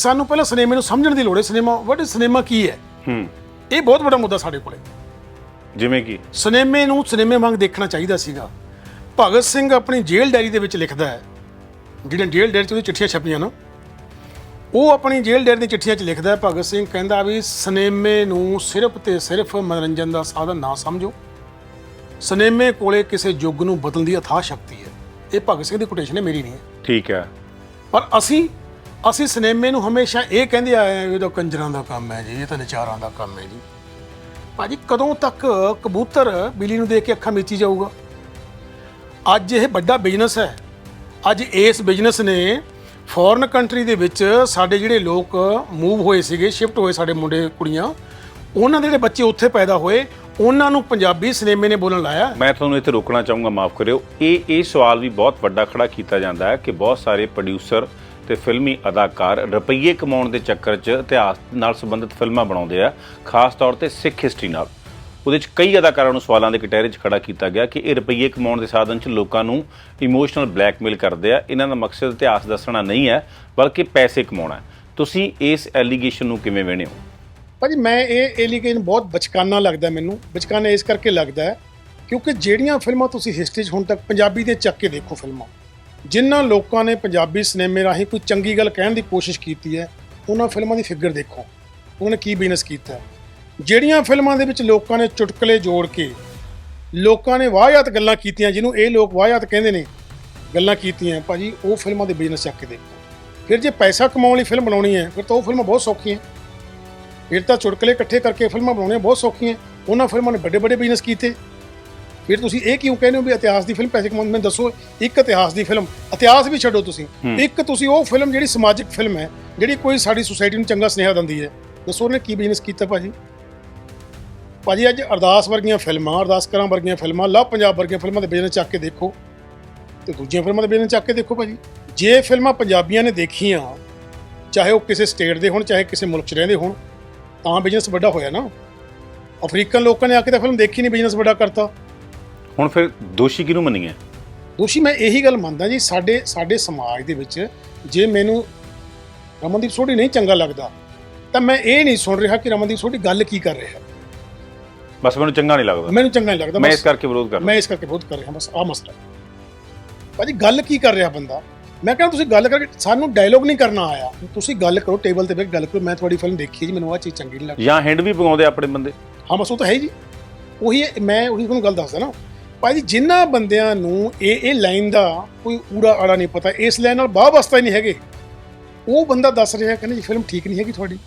ਸਾਨੂੰ ਪਹਿਲਾਂ ਸਿਨੇਮੇ ਨੂੰ ਸਮਝਣ ਦੀ ਲੋੜ ਹੈ। ਸਿਨੇਮਾ ਵਾਟ ਇਜ਼ ਸਿਨੇਮਾ ਕੀ ਹੈ? ਹੂੰ। ਇਹ ਬਹੁਤ ਵੱਡਾ ਮੁੱਦਾ ਸਾਡੇ ਕੋਲੇ। ਜਿਵੇਂ ਕਿ? ਸਿਨੇਮੇ ਨੂੰ ਸਿਨੇਮੇ ਵਾਂਗ ਦੇਖਣਾ ਚਾਹੀਦਾ ਸੀਗਾ। ਭਗਤ ਸਿੰਘ ਆਪਣੀ ਜੇਲ੍ਹ ਡਾਇਰੀ ਦੇ ਵਿੱਚ ਲਿਖਦਾ ਹੈ। ਜਿਹੜੀਆਂ ਜੇਲ੍ਹ ਡਾਇਰੀ 'ਚ ਉਹਦੀ ਚਿੱਠੀਆਂ ਛਪੀਆਂ ਨਾ ਉਹ ਆਪਣੀ ਜੇਲ੍ਹ ਡਾਇਰੀ ਦੀ ਚਿੱਠੀਆਂ 'ਚ ਲਿਖਦਾ ਹੈ। ਭਗਤ ਸਿੰਘ ਕਹਿੰਦਾ ਵੀ ਸਿਨੇਮੇ ਨੂੰ ਸਿਰਫ ਤੇ ਸਿਰਫ ਮਨੋਰੰਜਨ ਦਾ ਸਾਧਨ ਨਾ ਸਮਝੋ। ਸਿਨੇਮੇ ਕੋਲੇ ਕਿਸੇ ਯੁੱਗ ਨੂੰ ਬਦਲਣ ਦੀ ਅਥਾਹ ਸ਼ਕਤੀ ਹੈ। ਇਹ ਭਗਤ ਸਿੰਘ ਦੀ ਕੋਟੇਸ਼ਨ ਹੈ ਮੇਰੀ ਨਹੀਂ ਹੈ। ਠੀਕ ਹੈ। ਪਰ ਅਸੀਂ ਅਸੀਂ ਸਿਨੇਮੇ ਨੂੰ ਹਮੇਸ਼ਾ ਇਹ ਕਹਿੰਦੇ ਆਏ ਆ ਵੀ ਇਹ ਤਾਂ ਕੰਜਰਾਂ ਦਾ ਕੰਮ ਹੈ ਜੀ, ਇਹ ਤਾਂ ਨਚਾਰਾਂ ਦਾ ਕੰਮ ਹੈ ਜੀ। ਭਾਜੀ, ਕਦੋਂ ਤੱਕ ਕਬੂਤਰ ਬਿੱਲੀ ਨੂੰ ਦੇਖ ਕੇ ਅੱਖਾਂ ਮੀਚੀ ਜਾਊਗਾ? ਅੱਜ ਇਹ ਵੱਡਾ ਬਿਜ਼ਨਸ ਹੈ। ਅੱਜ ਇਸ ਬਿਜ਼ਨਸ ਨੇ ਫੋਰਨ ਕੰਟਰੀ ਦੇ ਵਿੱਚ ਸਾਡੇ ਜਿਹੜੇ ਲੋਕ ਮੂਵ ਹੋਏ ਸੀਗੇ ਸ਼ਿਫਟ ਹੋਏ ਸਾਡੇ ਮੁੰਡੇ, ਕੁੜੀਆਂ, ਉਹਨਾਂ ਦੇ ਜਿਹੜੇ ਬੱਚੇ ਉੱਥੇ ਪੈਦਾ ਹੋਏ, ਉਹਨਾਂ ਨੂੰ ਪੰਜਾਬੀ ਸਿਨੇਮੇ ਨੇ ਬੋਲਣ ਲਾਇਆ। ਮੈਂ ਤੁਹਾਨੂੰ ਇੱਥੇ ਰੋਕਣਾ ਚਾਹੂੰਗਾ, ਮਾਫ ਕਰਿਓ। ਇਹ ਇਹ ਸਵਾਲ ਵੀ ਬਹੁਤ ਵੱਡਾ ਖੜਾ ਕੀਤਾ ਜਾਂਦਾ ਹੈ ਕਿ ਬਹੁਤ ਸਾਰੇ ਪ੍ਰੋਡਿਊਸਰ ਤੇ ਫਿਲਮੀ ਅਦਾਕਾਰ ਰੁਪਈਏ ਕਮਾਉਣ ਦੇ ਚੱਕਰ 'ਚ ਇਤਿਹਾਸ ਨਾਲ ਸੰਬੰਧਿਤ ਫਿਲਮਾਂ ਬਣਾਉਂਦੇ ਆ, ਖਾਸ ਤੌਰ ਤੇ ਸਿੱਖ ਹਿਸਟਰੀ ਨਾਲ। ਉਹਦੇ 'ਚ ਕਈ ਅਦਾਕਾਰਾਂ ਨੂੰ ਸਵਾਲਾਂ ਦੇ ਕਟਹਿਰੇ 'ਚ ਖੜਾ ਕੀਤਾ ਗਿਆ ਕਿ ਇਹ ਰੁਪਈਏ ਕਮਾਉਣ ਦੇ ਸਾਧਨ 'ਚ ਲੋਕਾਂ ਨੂੰ ਇਮੋਸ਼ਨਲ ਬਲੈਕਮੇਲ ਕਰਦੇ ਆ। ਇਹਨਾਂ ਦਾ ਮਕਸਦ ਇਤਿਹਾਸ ਦੱਸਣਾ ਨਹੀਂ ਹੈ, ਬਲਕਿ ਪੈਸੇ ਕਮਾਉਣਾ ਹੈ। ਤੁਸੀਂ ਇਸ ਐਲੀਗੇਸ਼ਨ ਨੂੰ ਕਿਵੇਂ ਵੇਣਿਓ ਭਾਜੀ, ਮੈਂ ਇਹ ਐਲੀਗੇਸ਼ਨ ਬਹੁਤ ਬਚਕਾਨਾ ਲੱਗਦਾ ਮੈਨੂੰ। ਬਚਕਾਨਾ ਇਸ ਕਰਕੇ ਲੱਗਦਾ ਕਿਉਂਕਿ ਜਿਹੜੀਆਂ ਫਿਲਮਾਂ ਤੁਸੀਂ ਹਿਸਟਰੀ 'ਚ ਹੁਣ ਤੱਕ ਪੰਜਾਬੀ ਦੇ ਚੱਕ ਕੇ ਦੇਖੋ ਫਿਲਮਾਂ ਜਿਨ੍ਹਾਂ ਲੋਕਾਂ ਨੇ ਪੰਜਾਬੀ ਸਿਨੇਮੇ ਰਾਹੀਂ ਕੋਈ ਚੰਗੀ ਗੱਲ ਕਹਿਣ ਦੀ ਕੋਸ਼ਿਸ਼ ਕੀਤੀ ਹੈ, ਉਹਨਾਂ ਫਿਲਮਾਂ ਦੀ ਫਿਗਰ ਦੇਖੋ। ਉਹਨਾਂ ਨੇ ਕੀ ਬਿਜ਼ਨਸ ਕੀਤਾ ਜਿਹੜੀਆਂ ਫਿਲਮਾਂ ਦੇ ਵਿੱਚ ਲੋਕਾਂ ਨੇ ਚੁਟਕਲੇ ਜੋੜ ਕੇ ਲੋਕਾਂ ਨੇ ਵਾਹਿਆਤ ਗੱਲਾਂ ਕੀਤੀਆਂ, ਜਿਹਨੂੰ ਇਹ ਲੋਕ ਵਾਹਿਆਤ ਕਹਿੰਦੇ ਨੇ, ਗੱਲਾਂ ਕੀਤੀਆਂ, ਭਾਜੀ ਉਹ ਫਿਲਮਾਂ ਦੇ ਬਿਜ਼ਨਸ ਚੱਕ ਕੇ ਦੇਖੋ। ਫਿਰ ਜੇ ਪੈਸਾ ਕਮਾਉਣ ਲਈ ਫਿਲਮ ਬਣਾਉਣੀ ਹੈ, ਫਿਰ ਤਾਂ ਉਹ ਫਿਲਮਾਂ ਬਹੁਤ ਸੌਖੀਆਂ ਫਿਰ ਤਾਂ ਚੁਟਕਲੇ ਇਕੱਠੇ ਕਰਕੇ ਫਿਲਮਾਂ ਬਣਾਉਣੀਆਂ ਬਹੁਤ ਸੌਖੀਆਂ ਉਹਨਾਂ ਫਿਲਮਾਂ ਨੇ ਵੱਡੇ ਵੱਡੇ ਬਿਜ਼ਨਸ ਕੀਤੇ। ਫਿਰ ਤੁਸੀਂ ਇਹ ਕਿਉਂ ਕਹਿੰਦੇ ਹੋ ਵੀ ਇਤਿਹਾਸ ਦੀ ਫਿਲਮ ਪੈਸੇ ਕਮਾਉਂਦੀ? ਮੈਨੂੰ ਦੱਸੋ ਇੱਕ ਇਤਿਹਾਸ ਦੀ ਫਿਲਮ ਇਤਿਹਾਸ ਵੀ ਛੱਡੋ ਤੁਸੀਂ। ਇੱਕ ਤੁਸੀਂ ਉਹ ਫਿਲਮ ਜਿਹੜੀ ਸਮਾਜਿਕ ਫਿਲਮ ਹੈ ਜਿਹੜੀ ਕੋਈ ਸਾਡੀ ਸੁਸਾਇਟੀ ਨੂੰ ਚੰਗਾ ਸੁਨੇਹਾ ਦਿੰਦੀ ਹੈ। ਦੱਸੋ ਉਹਨੇ ਕੀ ਬਿਜ਼ਨਸ ਕੀਤਾ ਭਾਜੀ? ਭਾਜੀ ਅੱਜ ਅਰਦਾਸ ਵਰਗੀਆਂ ਫਿਲਮਾਂ ਅਰਦਾਸ ਕਰਾਂ ਵਰਗੀਆਂ ਫਿਲਮਾਂ ਲਵ ਪੰਜਾਬ ਵਰਗੀਆਂ ਫਿਲਮਾਂ ਦੇ ਬਿਜ਼ਨਸ ਚੱਕ ਕੇ ਦੇਖੋ। ਤੇ ਦੂਜੀਆਂ ਫਿਲਮਾਂ ਦੇ ਬਿਜ਼ਨਸ ਚੱਕ ਕੇ ਦੇਖੋ ਭਾਜੀ। ਜੇ ਫਿਲਮਾਂ ਪੰਜਾਬੀਆਂ ਨੇ ਦੇਖੀਆਂ ਚਾਹੇ ਉਹ ਕਿਸੇ ਸਟੇਟ ਦੇ ਹੋਣ ਚਾਹੇ ਕਿਸੇ ਮੁਲਕ 'ਚ ਰਹਿੰਦੇ ਹੋਣ ਤਾਂ ਬਿਜ਼ਨਸ ਵੱਡਾ ਹੋਇਆ ਨਾ। ਅਫਰੀਕਨ ਲੋਕਾਂ ਨੇ ਆ ਕੇ ਤਾਂ ਫਿਲਮ ਦੇਖੀ ਨਹੀਂ ਬਿਜ਼ਨਸ ਵੱਡਾ ਕਰਤਾ। ਹੁਣ ਫਿਰ ਦੋਸ਼ੀ ਕਿਹਨੂੰ ਮੰਨੀਏ? ਦੋਸ਼ੀ ਮੈਂ ਇਹੀ ਗੱਲ ਮੰਨਦਾ ਜੀ ਸਾਡੇ ਸਾਡੇ ਸਮਾਜ ਦੇ ਵਿੱਚ ਜੇ ਮੈਨੂੰ ਰਮਨਦੀਪ ਸੋਢੀ ਨਹੀਂ ਚੰਗਾ ਲੱਗਦਾ ਤਾਂ ਮੈਂ ਇਹ ਨਹੀਂ ਸੁਣ ਰਿਹਾ ਕਿ ਰਮਨਦੀਪ ਸੋਢੀ ਗੱਲ ਕੀ ਕਰ ਰਿਹਾ। ਬਸ ਮੈਨੂੰ ਚੰਗਾ ਨਹੀਂ ਲੱਗਦਾ। ਮੈਨੂੰ ਚੰਗਾ ਨਹੀਂ ਲੱਗਦਾ ਮੈਂ ਇਸ ਕਰਕੇ ਵਿਰੋਧ ਕਰਦਾ ਮੈਂ ਇਸ ਕਰਕੇ ਬਹੁਤ ਕਰ ਰਿਹਾ ਬਸ ਆ ਮਸਲਾ। ਭਾਜੀ ਗੱਲ ਕੀ ਕਰ ਰਿਹਾ ਬੰਦਾ? ਮੈਂ ਕਹਿੰਦਾ ਤੁਸੀਂ ਗੱਲ ਕਰਕੇ ਸਾਨੂੰ ਡਾਇਲੋਗ ਨਹੀਂ ਕਰਨਾ ਆਇਆ। ਤੁਸੀਂ ਗੱਲ ਕਰੋ ਟੇਬਲ ਤੇ ਬੈਠ ਗੱਲ ਕਰੋ ਮੈਂ ਤੁਹਾਡੀ ਫਿਲਮ ਦੇਖੀ ਜੀ ਮੈਨੂੰ ਆਹ ਚੀਜ਼ ਚੰਗੀ ਨਹੀਂ ਲੱਗੀ ਜਾਂ ਹਿੰਡ ਵੀ ਪਗਾਉਂਦੇ ਆਪਣੇ ਬੰਦੇ? ਹਾਂ ਬਸ ਉਹ ਤਾਂ ਹੈ ਜੀ। ਉਹੀ ਮੈਂ ਉਹੀ ਤੁਹਾਨੂੰ ਗੱਲ ਦੱਸਦਾ ਨਾ। ਭਾਜੀ ਜਿਨ੍ਹਾਂ ਬੰਦਿਆਂ ਨੂੰ ਇਹ ਇਹ ਲਾਈਨ ਦਾ ਕੋਈ ਊੜਾ ਆੜਾ ਨਹੀਂ ਪਤਾ, ਇਸ ਲਾਈਨ ਨਾਲ ਬਾਹ ਵਸਤਾ ਹੀ ਨਹੀਂ ਹੈਗੇ। ਉਹ ਬੰਦਾ ਦੱਸ ਰਿਹਾ ਕਹਿੰਦੇ ਜੀ ਫਿਲਮ ਠੀਕ ਨਹੀਂ ਹੈਗੀ ਤੁਹਾਡੀ।